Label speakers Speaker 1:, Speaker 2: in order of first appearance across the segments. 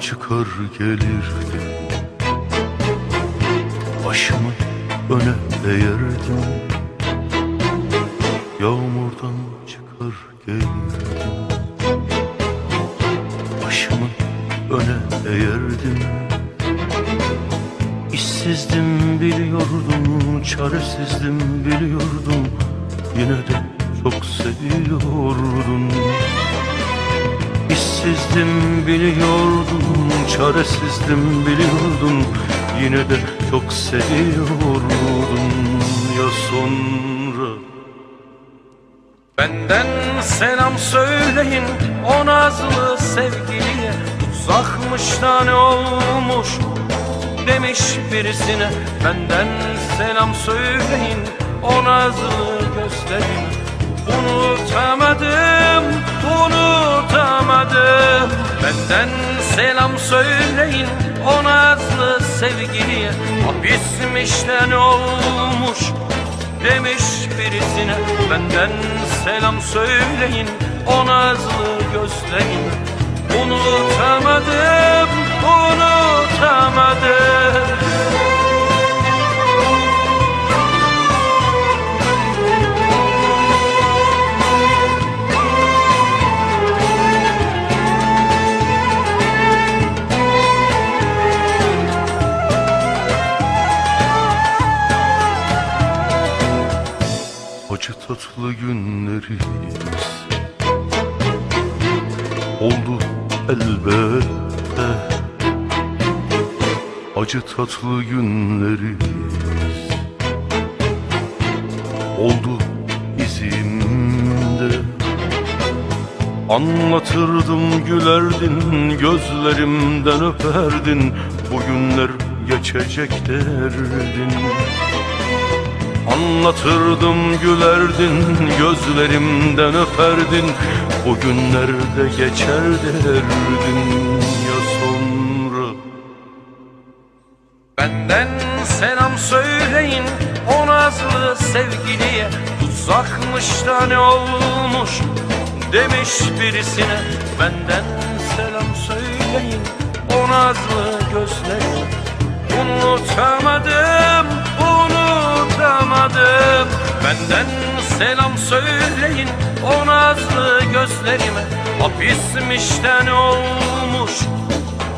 Speaker 1: çıkar gelirdim Başımı öne eğerdim. Yağmurdan çıkar gelirdim Başımı öne eğerdim. İşsizdim biliyordum, çaresizdim biliyordum. Yine de çok seviyordum İşsizdim biliyordum, çaresizdim biliyordum. Yine de çok seviyordum ya sonra.
Speaker 2: Benden selam söyleyin o nazlı sevgiliye. Uzakmış da ne olmuş demiş birisine. Benden selam söyleyin o nazlı gözlerine Unutamadım, unutamadım Benden selam söyleyin o nazlı sevgiliye. Hapismiş de ne olmuş demiş birisine. Benden selam söyleyin o nazlı gözlerine
Speaker 1: Acı tatlı günlerimiz. Oldu elbette. Acı tatlı günlerimiz. Oldu izimde. Anlatırdım gülerdin Gözlerimden öperdin. Bugünler geçecek derdin Anlatırdım gülerdin Gözlerimden öperdin. Bugünlerde geçer derdin ya sonra.
Speaker 2: Benden selam söyleyin o nazlı sevgiliye. Uzakmış da ne olmuş demiş birisine. Benden selam söyleyin o nazlı Unutamadım, unutamadım Benden selam söyleyin o nazlı gözlerime. Hapismiş olmuş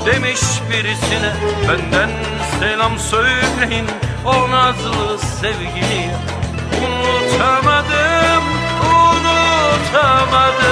Speaker 2: demiş birisine. Benden selam söyleyin o nazlı sevgiliye. Unutamadım, unutamadım